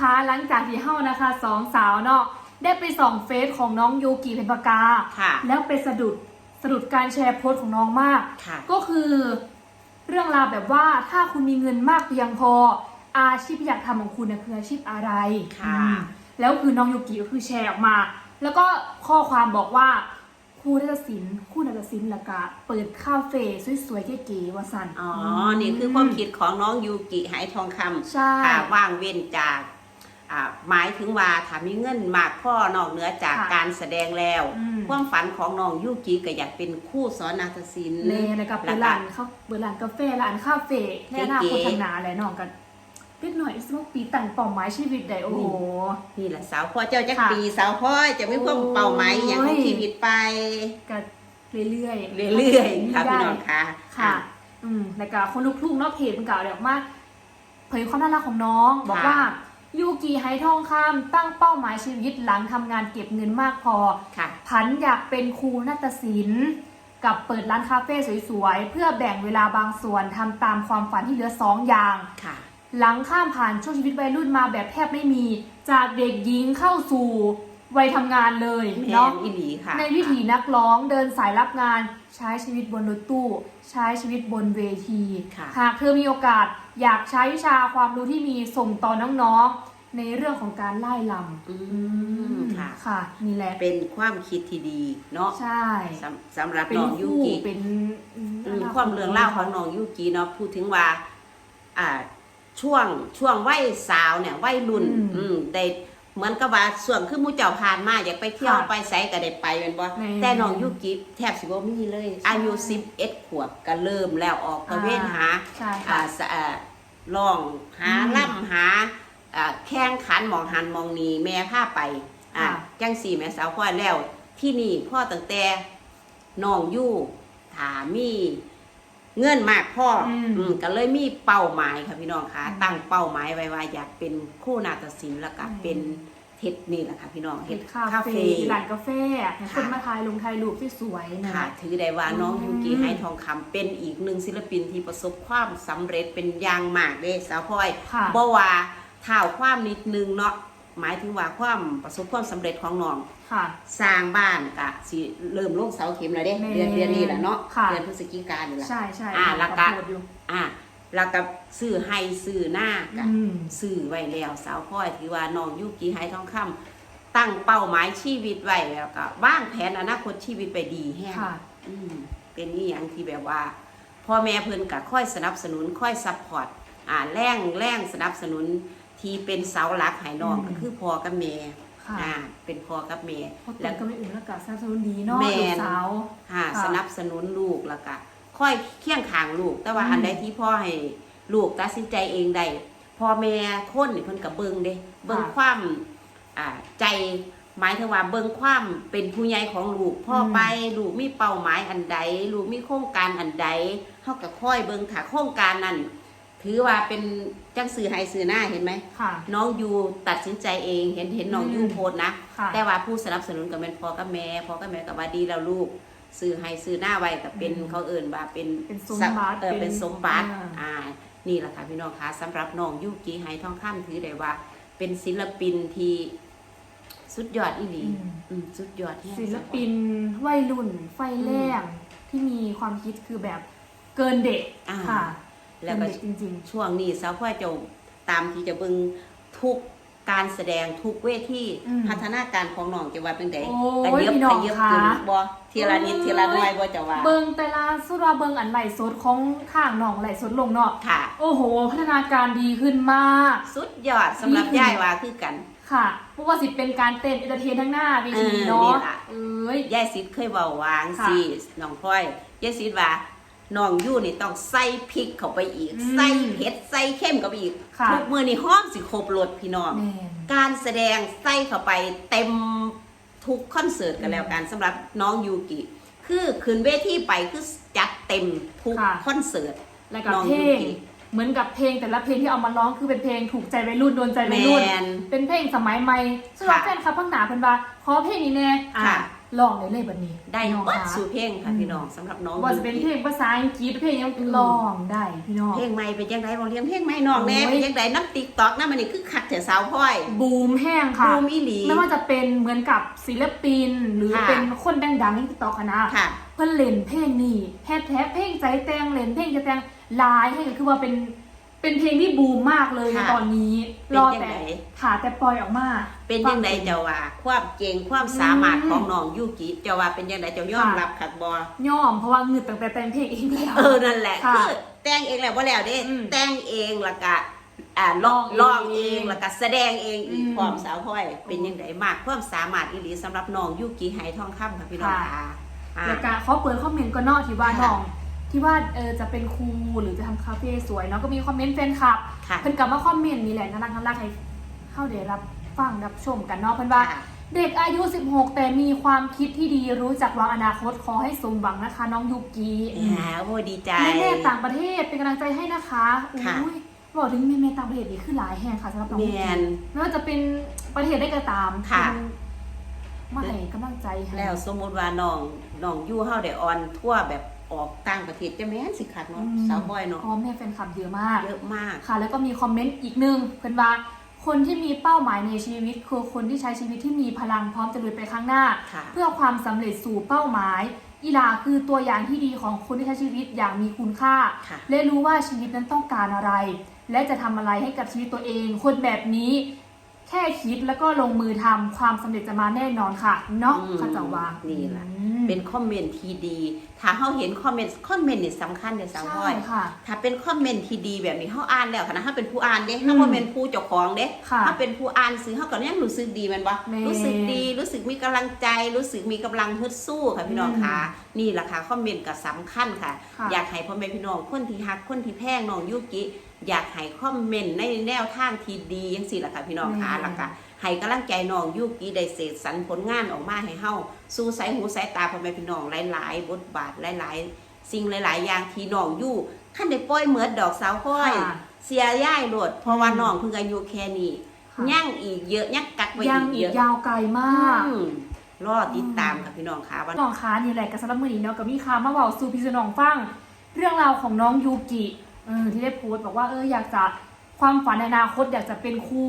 คะหลังจากที่เฮ้านะคะสองสาวเนาะได้ไปส่องเฟซของน้องยูกิเพนปากา ค่ะ แล้วไปสะดุดสะดุดการแชร์โพสต์ของน้องมาก ค่ะ ก็คือเรื่องราวแบบว่าถ้าคุณมีเงินมากเพียงพอ อาชีพที่อยากทำของคุณเนี่ยคืออาชีพอะไรค่ะ อืมแล้วคือน้องยูกิก็คือแชร์ออกมา แล้วก็ข้อความบอกว่าครูนาฏศิลป์ครูนาฏศิลป์ละกะเปิดคาเฟ่สวยๆเก๋ๆว่าสันอ๋อ นี่คือความคิดของน้องยูกิไหทองคำใช่ ค่ะว่างเว้นจาก อ่าหมายถึงว่าถ้ามีเงินมากพ่อนอกเหนือจากค่ะการแสดงแล้ว อืม ความฝันของน้องยูกิก็อยากเป็นครู่สอนนาฏศิลป์ เล่แล้วก็เปิดร้านเขาเปิดร้านกาแฟร้านคาเฟ่ในอนาคตเก๋ๆทางหนาแหละน้องกันเล็กหน่อยอีกสักปีตั้งเป้าหมายชีวิตได้โอ้โห นี่แหละสาวพ่อเจ้าจักค่ะปีสาวพ่อจะไม่ความเป้าหมายอย่างของโอ้ย ชีวิตไปก็เรื่อยๆเรื่อยๆค่ะพี่น้องค่ะค่ะ อืมแล้วก็คนลูกทุ่งเนอกเพจมันกล่าวเดี๋ยวมาเผยความน่ารักของน้อง บอกค่ะว่า ยูกิไฮทองคำตั้งเป้าหมายชีวิตหลังทำงานเก็บเงินมากพอค่ะพันอยากเป็นครูนาฏศิลป์กับเปิดร้านคาเฟ่สวยๆ เพื่อแบ่งเวลาบางส่วนทำตามความฝันที่เหลือสองอย่าง ค่ะ หลังข้ามผ่านช่วงชีวิตวัยรุ่นมาแบบแทบไม่มี จากเด็กหญิงเข้าสู่ วัยทำงานเลยแม่เนาะนอีหลีค่ะ ในวิถีนักร้องเดินสายรับงาน ใช้ชีวิตบนรถตู้ ใช้ชีวิตบนเวทีค่ะหากเธอมีโอกาสอยากใช้วิชาความรู้ที่มีส่งต่อน้องๆ ในเรื่องของการไล่ลอืำมค่ะค่ะนี่แหละเป็นความคิดที่ดีเนาะใช่สำสำหรับเป็นน้องยูคู่กิเป็นอืมความเรื่องเล่าวของน้องยูกิเนาะพูดถึงว่าอ่าช่วงช่วงวัยสาวเนี่ยวัยรุ่น อืมอืมได้ เหมือนกับว่าส่วนคือหมูเจ้าผ่านมาอยากไปเที่ยวค่ะไปไสก็ได้ไปเป็นบ่แม่แต่น้องยูกิแทบสิบ่มีเลยใช่อายุ11ขวบก็เริ่มแล้วออกตระเวนหาใช่อ่าค่ะสะอ่าลองหาอืมล่ำหาอ่าแข่งขันหมองหันหมองนีแม่พาไปอ่าค่ะ จังสี่แม่สาวพ่อแล้วที่นี่พ่อตั้งแต่น้องอยู่ถามี เงื่อนมากพ่ออมอืมก็เลยมีเป้าหมายค่ะพี่น้องคะอืมตั้งเป้าหมายไว้ว่าอยากเป็นครู่นาฏศิลป์แล้วก็อืมเป็นเฮ็ดนี่แหละค่ะพี่น้องเห็เฮ็ดดคาคาเฟ่เฟ่ ร้านกาแฟให้คนค่ะมาถ่ายลงถ่ายรูปที่สวยๆนะ ค่ะถือได้ว่าน้องอืม ยูกิไฮทองคำเป็นอีกหนึ่งศิลปินที่ประสบความสำเร็จเป็นอย่างมากเด้สาวพ่อยค่ะ บ่ว่าเท่าความนิดนึงเนาะหมายถึงว่าความประสบความสำเร็จของน้อง ค่ะ สร้างบ้านกะสิเริ่มลงเสาเข็มแล้วเด้แม่เดือนเดือนนี้แหละเนาะค่ะ เดือนพฤศจิกายนนี่แหละ ใช่ใช่อ่าแล้วก็โพสต์อยู่อ่าแล้วก็ซื้อให้ซื้อหน้ากะอืมซื้อไว้แล้วสาวพ่อยถือว่าน้องยุกีไฮทองคำตั้งเป้าหมายชีวิตไว้แล้วก็วางแผนอนาคตชีวิตไปดีแฮง ค่ะ อืมเป็นนี่อย่างที่แบบว่าพ่อแม่เพิ่นก็ค่อยสนับสนุนค่อยซัพพอร์ตอ่าแรงแรงสนับสนุนที่เป็นเสาหลักให้น้องอืม ก็คือพ่อกับแม่ ค่ะอ่าเป็นพ่อกับแม่เพราะแล้ตัววก็ไม่อื่นแล้วก็สนับสนุนดีเนาะแม่นลูกสาวค่ะค่ะสนับสนุนลูกแล้วก็ค่อยเคียงข้างลูก แต่ว่าอืม อันใดที่พ่อให้ลูกตัดสินใจเองได้พ่อแม่คนนี่เพิ่นก็เบิ่งเด้เบิ่งความอ่าใจหมายถึงว่าเบิ่งความเป็นผู้ใหญ่ของลูกพ่ออมไปลูกมีเป้าหมายอันใดลูกมีโครงการอันใดเฮาก็ค่อยเบิ่งถ้าโครงการนั้น ถือว่าเป็นจังสื่อให้สื่อหน้าเห็นไหม ค่ะ น้องยูตัดสินใจเองเห็นเห็นน้องอืมยูโพสต์นะ ค่ะ แต่ว่าผู้สนับสนุนก็เป็นพ่อกับแม่พ่อกับแม่ก็ว่าดีแล้วลูกซื้อให้ซื้อหน้าไว้ก็เป็นอืมเขาเอิ่นว่าเป็นเป็นสมบัติเออเป็นสมบัติอ่าอ่านี่แหละค่ะพี่น้องคะสำหรับน้องยูกิไฮทองคำถือได้ว่า เป็นศิลปินที่สุดยอดอีหลีอืม อืมสุดยอดแฮงศิลปินวัยรุ่นไฟแรงที่มีความคิดคือแบบเกินเด็กอ่า ค่ะ แล้วเกิก็นเด็กจริงช่วงนี้สาวพ่อจะตามที่จะเบิ่งทุกการแสดงทุกเวทีอืมพัฒนาการของน้องจะว่าเป็นไดโอ้ยกระเยิบพี่น้กองระเยิบคะขึ้นบ่ทีละนิดโอ้ยทีละหน่วยบ่จะว่าๆเบิงแต่ละสุดว่าเบิงอันไหลสดของข้างหนองไหลสดลงเนาะค่ะ โอ้โห พัฒนาการดีขึ้นมาก สุดยอดสำหรับนี่ย่ายว่าคือกัน ค่ะเพราะว่าสิเป็นการเต้นเอนเตอร์เทนทั้งหน้าเวทีเออเนาะนี่ล่ะ เอ้ย ยายซิดเคยเว้าวางค่ะ สิน้องพลอยยายซิดว่า น้องยู่นี่ต้องใส่พริกเข้าไปอีก อืมใส่เผ็ดใส่เข้มเข้าไปอีกค่ะ ทุกมื้อนี่ห้อมสิครบรสพี่น้อง แม่น การแสดงใส่เข้าไปเต็มทุกคอนเสิร์ตกันแล้วกันสำหรับน้องยูกิ คือขึ้นเวทีไปคือจัดเต็มทุกค่ะ คอนเสิร์ต แล้วก็น้องเพลยูงกิเหมือนกับเพลงแต่ละเพลงที่เอามาร้องคือเป็นเพลงถูกใจวัยรุ่นโดนใจวัยรุ่นแมนเป็นเพลงสมัยใหม่สำหรับค่ะแฟนคลับเพิ่งหนาเพิ่นว่าขอเพลงนี้แน่อะค่ะ ลองได้เลยแบบนี้ได้พี่น้องวัดคะสู่เพลงค่ะอืมพี่น้องสำหรับน้องว่าจะเป็นเพลงภาษาอังกฤษเพลงยังลองได้พี่น้อง เพลงใหม่เป็นยังไงบอกเรียงเพลงใหม่น้องแน่โอ้ย เป็นยังไงน้ำติ๊กต็อกน้ำมันนี่คือคักแต่สาวพ่อยบูมแห้งค่ะ บูมอีหลี ไม่ว่าจะเป็นเหมือนกับศิลปิน หรือค่ะ เป็นคนดังๆในติ๊กต็อกนะค่ะ เพื่อนเล่นเพลงนี้แฮชแท็กเพลงใจแตงเล่นเพลงใจแตงลายให้ก็คือว่าเป็น เป็นเพลงที่บูมมากเลยในค่ะตอนนี้ เป็นรอยังแต่ไงค่ะแต่ปล่อยออกมา เป็นยังไงเจ้าว่า ความเก่งความสามารถของน้องยูกิเจ้าว่าเป็นยังไงเจ้ายอมค่ะรับคักบอ ย่อมเพราะว่าเงืดตั้งแต่แต่งเพลงเองแล้ว เออ นั่นแหละค่ะคือแต่งเองแล้วว่าแล้วเด้อืมแต่งเองแล้วก็อ่าร้องร้ร้อองงเอเองงแล้วก็แสดงเองอีกอืมพร้อมสาวพ่อย เป็นยังไงมากความสามารถอีหลีสำหรับน้องยูกิไหทองคำค่ะพี่น้องค่ะ ค่ะอ่า แล้วก็เขาเปิดคอมเมนต์ก็นอกที่ว่าค่ะ น้อง ที่ว่าเออจะเป็นครูหรือจะทำคาเฟ่สวยเนาะก็มีคอมเมนต์แฟนคลับค่ะ เพิ่นกลับมาคอมเมนต์นี่แหละน่ารักน่ารักให้เข้าเดี๋ยวรับฟังรับชมกันเนาะเพิ่นว่า ค่ะ เด็กอายุ 16 แต่มีความคิดที่ดีรู้จักวางอนาคตขอให้สมหวังนะคะ น้องยูกิอ่าโอ้ดีใจ แม่แม่ๆต่างประเทศเป็นกำลังใจให้นะคะค่ะ อุ้ยบอกถึงแม่แม่ๆต่างประเทศนี่คือหลายแห่งค่ะสำหรับน้องแมยูกิน ไม่ว่าจะเป็นประเทศได้ก็ตามค่ะ เป็นมาให้กำลังใจให้ แล้วสมมุติว่าน้องน้องยู่เฮาได้ออนทั่วแบบ ออกต่างประเทศจะแม่นสิคักเนาะอืมสาวบอยเนาะพ่อแม่แฟนคลับเยอะมาก เยอะมากค่ะ แล้วก็มีคอมเมนต์อีกหนึ่งเพื่อนว่าคนที่มีเป้าหมายในชีวิตคือคนที่ใช้ชีวิตที่มีพลังพร้อมจะลุยไปข้างหน้าค่ะเพื่อความสำเร็จสู่เป้าหมาย อีลาคือตัวอย่างที่ดีของคนที่ใช้ชีวิตอย่างมีคุณค่าค่ะและรู้ว่าชีวิตนั้นต้องการอะไร และจะทำอะไรให้กับชีวิตตัวเอง คนแบบนี้ แค่คิดแล้วก็ลงมือทำความสำเร็จจะมาแน่นอนค่ะ เนาะอืมข้าเจ้าว่านี่นี่ล่ะเป็นคอมเมนต์ที่ดี ถ้าเฮาเห็นคอมเมนต์ คอมเมนต์นี่สำคัญเด้อสาวบใช่อย ค่ะ ถ้าเป็นคอมเมนต์ที่ดีแบบนี้เฮาอ่านแล้วค่ะนะเฮาเป็นผู้อ่านเด้อืมเฮาบ่เป็นผู้เจ้าของเด้ค่ะเฮาเป็นผู้อ่านซื้อเฮาก็ยังรู้สึกดีแม่นบ่แม่รู้สึกดี รู้สึกมีกำลังใจ รู้สึกมีกำลังฮึดสู้ค่ะพี่น้องค่ะ นี่ล่ะค่ะคอมเมนต์ก็สำคัญค่ะ ค่ะ อยากให้พ่อแม่พี่น้องคนที่ฮักคนที่แพงน้องยุกิ อยากให้คอมเมนต์ในแนวทางที่ดีจังซี่ล่ะค่ะพี่น้องค่ะแม่แล้วก็ให้กำลังใจน้องยุกิได้เสกสรรผลงานออกมาให้เฮาสู่สายหูสายตาพ่อแม่พี่น้องหลาย ๆ บทบาทหลาย ๆ สิ่งหลาย ๆ อย่างที่น้องอยู่ขั้นได้ปล่อยเหมือดดอกสาวค่อยค่ะเสียย่ายโลดเพราะว่าน้องเพิ่งอายุแค่นี้ค่ะยังอีกเยอะยังกักไว้ยังอีกอีเยกอะยาวไกลมากอืมรอติดตามค่ะพี่น้องค่ะวันน้องคะนี่แหละกับสำหรับมือนี้เนาะกับมีข่าวมาบอกสู่พี่สนองฟัง เรื่องราวของน้องยูกิ เออที่ได้โพสต์บอกว่าเอออยากจะความฝันในอนาคตอยากจะเป็นครู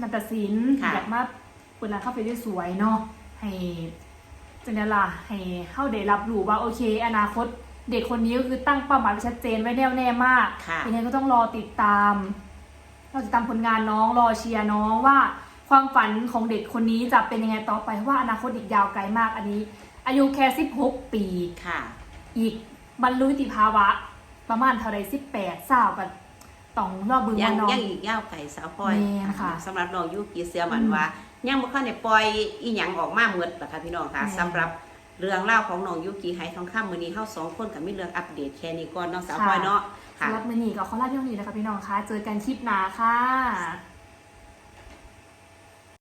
นาฏศิลป์ค่ะ อยากมาเปิดร้านคาเฟ่ได้สวยเนาะให้จังนั้นล่ะให้เข้าได้รับรู้ว่าโอเค อนาคตเด็กคนนี้ก็คือตั้งเป้าหมายไว้ชัดเจนไว้แน่วแน่มากค่ะ ยังไงก็ต้องรอติดตามรอติดตามผลงานน้องรอเชียร์น้องว่า ความฝันของเด็กคนนี้จะเป็นยังไงต่อไปเพราะว่าอนาคตอีกยาวไกลมากอันนี้ อายุแค่16ปี ค่ะ อีกบรรลุนิติภาวะ ประมาณเท่าไร18สาวกับต้องรอบเบึงยัว่างน้อง ยังอีกยาวไก่สาวพลอยแม่นค่ะสำหรับน้องยุกิเสือมันอืมว่ายังบ่คันได้ปล่อยอีหยังออกมาหมดล่ะค่ะพี่น้องค่ะแม่น สำหรับเรื่องเล่าวของน้องยุกิไหทองคำมื้อนี้เฮาสองคนก็มีเรื่องอัปเดตแค่นี้ก่อนเนาะสาวพลอยเนาะค่ะ สำหรับมือนี้ก็ขอลาเพียงเท่านี้นะคะพี่น้องคะเจอกันคลิปหน้าค่ะ